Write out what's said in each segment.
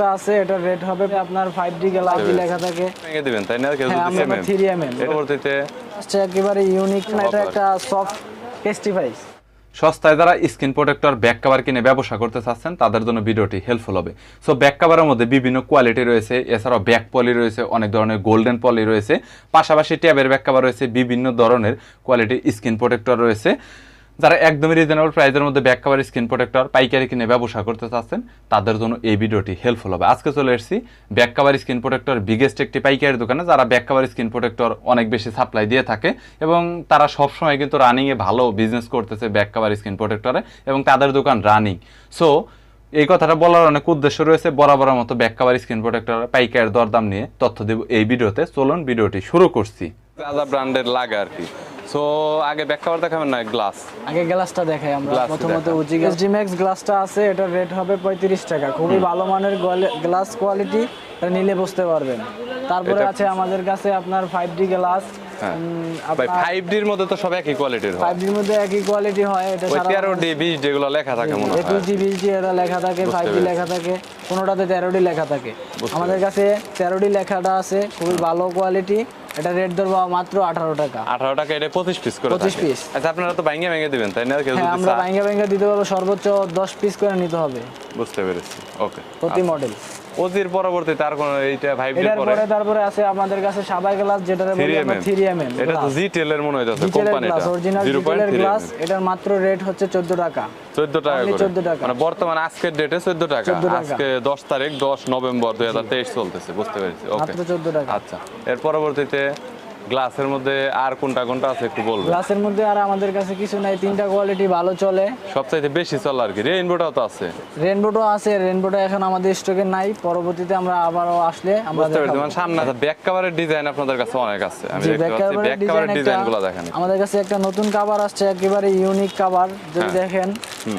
গ্লাসটা আছে এটা রেট হবে আপনার ফাইভ ডি গ্লাস লেখা থাকে। ভেঙে দিবেন তাই না? কেউ হ্যাঁ, যদি 3 mm পরবর্তীতে হচ্ছে একেবারে ইউনিক না এটা একটা সফট টেস্টিফাইস সস্তায় যারা স্ক্রিন প্রোটেক্টর ব্যাক কভার কিনে ব্যবসা করতে চাচ্ছেন তাদের জন্য ভিডিওটি হেল্পফুল হবে। সো ব্যাক কভারের মধ্যে বিভিন্ন কোয়ালিটি রয়েছে এছাড়াও ব্যাক পলি রয়েছে অনেক ধরনের গোল্ডেন পলি রয়েছে। পাশাপাশি ট্যাবের ব্যাক কভার রয়েছে বিভিন্ন ধরনের কোয়ালিটি স্ক্রিন প্রোটেক্টর রয়েছে। যারা একদমই রিজনেবল প্রাইসের মধ্যে ব্যাক কভার স্ক্রিন প্রোটেক্টর পাইকারি কিনে ব্যবসা করতে চাচ্ছেন, তাদের জন্য এই ভিডিওটি হেল্পফুল হবে। আজকে চলে এসেছি back cover screen protector biggest একটি পাইকারি দোকানে, যারা ব্যাক কভার স্ক্রিন প্রোটেক্টর অনেক বেশি সাপ্লাই দিয়ে থাকে এবং তারা সবসময় কিন্তু রানিংয়ে ভালো বিজনেস করতেছে ব্যাক কভার স্ক্রিন প্রোটেক্টরে এবং তাদের দোকান রানিং সো এই কথাটা বলার অনেক উদ্দেশ্য রয়েছে বরাবরের মতো ব্যাক কভার স্ক্রিন প্রোটেক্টর পাইকারের দরদাম নিয়ে তথ্য দেব এই ভিডিওতে। চলুন, ভিডিওটি শুরু করছি। ব্র্যান্ডের লাগে আর কি? সো আগে ব্যাক কভার দেখাবেন না গ্লাস আগে গ্লাসটা দেখাই আমরা। প্রথমত দেখাও। উজি এসডি ম্যাক্স গ্লাসটা আছে এটা রেট হবে পঁয়ত্রিশ টাকা। খুবই ভালো মানের গ্লাস কোয়ালিটি এটা নিলে বুঝতে পারবেন। তারপরে আছে আমাদের কাছে আপনার ফাইভ ডি গ্লাস হ্যাঁ। ভাই মধ্যে তো সব একই কোয়ালিটির হয়। একই কোয়ালিটি হয় এটা সারা যেগুলো লেখা থাকে মনে হয়। জি জি এটা লেখা থাকে লেখা থাকে কোনোটাতে লেখা থাকে। আমাদের কাছে তেরোটি লেখাটা আছে খুবই ভালো কোয়ালিটি এটা রেট ধরবো মাত্র আঠারো টাকা। আঠারো টাকা এটা পঁচিশ পিস করে 25 পিস আচ্ছা আপনারা তো ভাঙে ভেঙে দিবেন তাই না? কেউ হ্যাঁ যদি আমরা চায়? ভাঙ্গা ভাঙ্গা দিতে পারব সর্বোচ্চ দশ পিস করে নিতে হবে। বুঝতে পেরেছি ওকে প্রতি মডেল ওজির পরবর্তীতে আর কোন এইটা ডি এটার পরে? পরে তারপরে আছে আমাদের কাছে সাদা গ্লাস যেটা বলি আমরা এম থ্রি এম এম এটা তো জি টেলের মনে হইতেছে ডিটেলের কোম্পানিটা অরিজিনাল পয়েন্ট ডিটেলের গ্লাস এটার মাত্র রেট হচ্ছে চোদ্দ টাকা। চোদ্দ টাকা করে। 14 টাকা। মানে বর্তমান আজকের ডেটে চোদ্দ টাকা। 14 টাকা। আজকে দশ তারিখ দশ নভেম্বর দুই হাজার তেইশ চলতেছে বুঝতে পেরেছি ওকে মাত্র চোদ্দ টাকা। আচ্ছা এর পরবর্তীতে গ্লাসের মধ্যে আর কোনটা কোনটা আছে একটু বলবেন? গ্লাসের মধ্যে আর আমাদের কাছে কিছু নাই তিনটা কোয়ালিটি ভালো চলে। সবচাইতে বেশি চলে আর কি রেইনবোটাও তো আছে। রেনবোটো আছে রেনবোটো এখন আমাদের স্টকে নাই পরবর্তীতে আমরা আবারও আসলে আমরা। মানে সামনে আছে ব্যাক কাভারের ডিজাইন আপনাদের কাছে অনেক আছে। আমি দেখতে পাচ্ছি ব্যাক কাভারের design ডিজাইন একটা- গুলো দেখেন। আমাদের কাছে একটা নতুন কাভার আসছে একেবারে ইউনিক কাভার যদি হ্যাঁ। দেখেন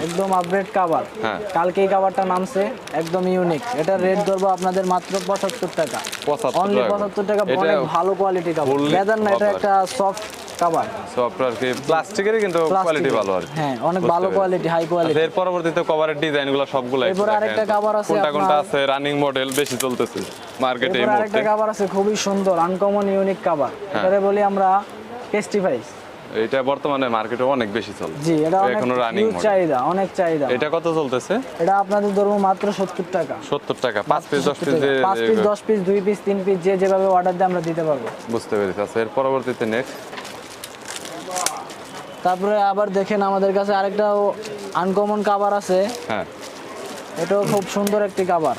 একদম আপডেট কাভার হ্যাঁ। কালকে এই কাভারটা নামছে একদম ইউনিক এটা রেট ধরবো আপনাদের মাত্র পঁচাত্তর টাকা। 75 অনলি টাকা। পঁচাত্তর টাকা অনেক ভালো কোয়ালিটি কাভার লেদার না এটা। একটা সফট কভার সফট আর কি? প্লাস্টিকেরই কিন্তু কোয়ালিটি ভালো আর হ্যাঁ অনেক ভালো কোয়ালিটি হাই কোয়ালিটি এর পরবর্তীতে কভারের ডিজাইনগুলো সবগুলো এরপর আরেকটা কভার আছে কোনটা কোনটা আছে? রানিং মডেল বেশি চলতেছে মার্কেটে এই মুহূর্তে। আরেকটা কভার আছে খুবই সুন্দর আনকমন ইউনিক কভার এটারে বলি আমরা টেস্টিফাইস এটা বর্তমানে মার্কেটে অনেক বেশি চলে। জি এটা অনেক এখনও রানিং চাহিদা অনেক চাহিদা। এটা কত চলতেছে? এটা আপনাদের ধরবো মাত্র সত্তর টাকা। সত্তর টাকা পাঁচ পিস দশ পিস পাঁচ পিস দশ পিস দুই পিস তিন পিস যে যেভাবে অর্ডার দিয়ে আমরা দিতে পারব। বুঝতে পেরেছি। আচ্ছা এর পরবর্তীতে নেক্সট তারপরে আবার দেখেন আমাদের কাছে আরেকটা আনকমন কাভার আছে। হ্যাঁ। এটাও খুব সুন্দর একটি কাভার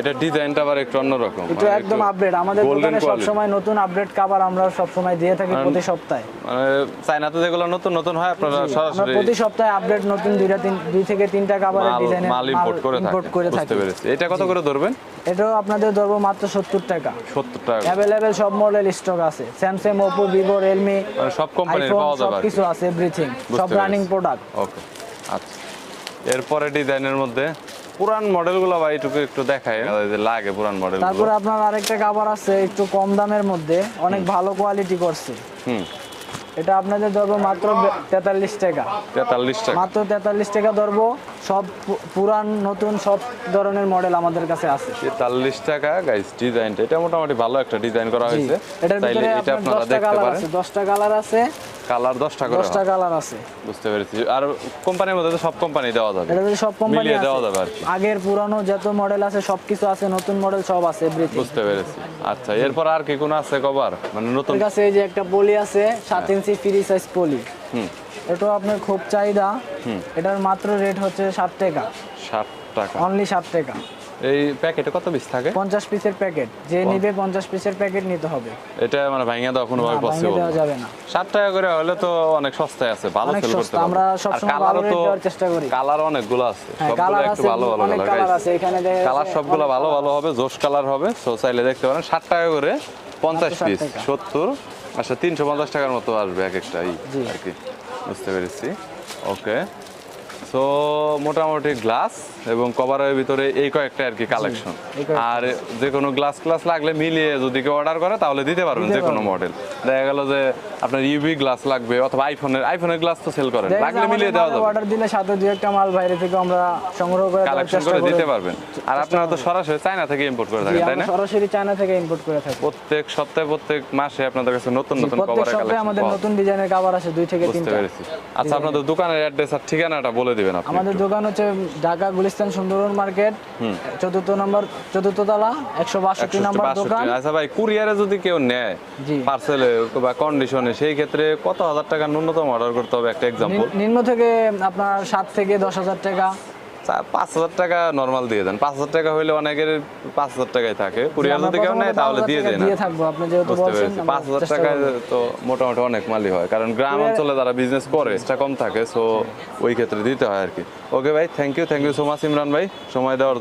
এটা ডিজাইনটা আবার একটু অন্যরকম। এটা মানে একদম আপডেট আমাদের দোকানে quality। সবসময় নতুন আপডেট কাভার আমরা সবসময় দিয়ে থাকি প্রতি সপ্তাহে। মানে চায়নাতে যেগুলো নতুন নতুন হয় আপনারা সরাসরি প্রতি সপ্তাহে আপডেট নতুন দুইটা তিন দুই থেকে তিনটা কাভারের মাল ডিজাইনের মাল ইম্পোর্ট করে ইম্পোর্ট করে বুঝতে থাকি। এটা কত করে ধরবেন? এটাও আপনাদের ধরবো মাত্র সত্তর টাকা। সত্তর টাকা করে। অ্যাভেলেবেল সব মডেল স্টক আছে। স্যামসাং ওপো ভিভো রিয়েলমি সব কোম্পানির পাওয়া যাবে আর কি। সবকিছু আছে এভরিথিং সব রানিং প্রোডাক্ট ওকে আচ্ছা। এরপরে ডিজাইনের মধ্যে পুরান মডেলগুলো ভাই একটু একটু দেখায় লাগে পুরান মডেলগুলো। তারপরে আপনার আরেকটা কাভার আছে একটু কম দামের মধ্যে অনেক ভালো কোয়ালিটি করছে। হুম। এটা আপনাদের ধরবো মাত্র তেতাল্লিশ টাকা। তেতাল্লিশ টাকা। মাত্র তেতাল্লিশ টাকা ধরবো। সব পুরান নতুন সব ধরনের মডেল আমাদের কাছে আছে। তেতাল্লিশ টাকা গাইস ডিজাইনটা এটা মোটামুটি ভালো একটা ডিজাইন করা হয়েছে। এটার ভিতরে এটা আপনার দেখতে কালার পারেন। আছে দশটা কালার আছে। কালার দশটা করে দশটা হয়। কালার আছে। বুঝতে পেরেছি। আর কোম্পানির মধ্যে তো সব কোম্পানি দেওয়া যাবে। এটাতে সব কোম্পানি মিলিয়ে দেওয়া যাবে আর কি। আগের পুরানো যত মডেল আছে সবকিছু আছে নতুন মডেল সব আছে এভরিথিং বুঝতে পেরেছি। আচ্ছা এরপর আর কি কোন আছে কভার মানে নতুন এর কাছে এই যে একটা পলি আছে সাত ইঞ্চি ফ্রি সাইজ পলি। হুম। এটাও আপনার খুব চাহিদা। এটার মাত্র রেট হচ্ছে ষাট টাকা। ষাট টাকা। অনলি ষাট টাকা। এই প্যাকেটে কত পিস থাকে? পঞ্চাশ পিসের প্যাকেট যে নিবে পঞ্চাশ পিসের প্যাকেট নিতে হবে। এটা মানে ভাঙিয়ে দেওয়া কোনোভাবে না, ভাঙিয়ে পসিবল দেওয়া যাবে না। ষাট টাকা করে হলে তো অনেক সস্তায় আছে ভালো সেল করতে আমরা সবসময় কালারও ভালো দেওয়ার চেষ্টা করি। কালার অনেকগুলো আছে। হ্যাঁ সবগুলো একটু ভালো ভালো অনেক কালার আছে। এখানে দেখা কালার সবগুলো ভালো ভালো হবে জোশ কালার হবে। সো চাইলে দেখতে পারেন ষাট টাকা করে পঞ্চাশ পিস টাকা। সত্তর আচ্ছা তিনশো পঞ্চাশ টাকার মতো আসবে এক একটা আর কি। বুঝতে পেরেছি। ওকে সো মোটামুটি গ্লাস এবং কভারের ভিতরে এই কয়েকটা আর কি কালেকশন আর যে কোনো গ্লাস ক্লাস লাগলে মিলিয়ে যদি কেউ অর্ডার করে তাহলে দিতে পারবেন যে কোনো মডেল দেখা গেল যে আপনার ইউভি গ্লাস লাগবে অথবা আইফোনের আইফোনের গ্লাস তো সেল করেন। লাগলে মিলিয়ে দেওয়া যাবে। অর্ডার দিলে সাথে দুই একটা মাল বাইরে থেকে আমরা সংগ্রহ করে কালেকশন করে দিতে পারবেন। আর আপনারা তো সরাসরি চায়না থেকে ইম্পোর্ট করে থাকেন তাই না? সরাসরি চায়না থেকে ইম্পোর্ট করে থাকি। প্রত্যেক সপ্তাহে প্রত্যেক মাসে আপনাদের কাছে নতুন নতুন কভারের কালেকশন আমাদের নতুন ডিজাইনের কভার আছে দুই থেকে তিনটা। আচ্ছা আপনাদের দোকানের অ্যাড্রেস আর ঠিকানাটা বলে দিবেন আপনি আমাদের দোকান হচ্ছে ঢাকা গুলিস্তান সুন্দরবন মার্কেট চতুর্থ নম্বর চতুর্থ তলা একশো বাষট্টি 162 নম্বর দোকান। আচ্ছা ভাই কুরিয়ারে যদি কেউ নেয় জি। পার্সেলে বা কন্ডিশনে সেই ক্ষেত্রে কত হাজার টাকা ন্যূনতম অর্ডার করতে হবে? একটা এক্সাম্পল নিম্ন থেকে আপনার সাত থেকে দশ হাজার টাকা। পাঁচ হাজার টাকা নর্মাল দিয়ে দেন। পাঁচ হাজার টাকা হইলে অনেকের পাঁচ হাজার টাকাই থাকে। কুরিয়ার যদি কেউ নেয় তাহলে দিয়ে দেন বুঝতে পেরেছি। পাঁচ হাজার টাকায় তো মোটামুটি অনেক মালই হয়। কারণ গ্রাম অঞ্চলে যারা বিজনেস করে সেটা কম থাকে সো ওই ক্ষেত্রে দিতে হয় আর কি। ওকে ভাই thank you thank you so much Imran ভাই। সময় দেওয়ার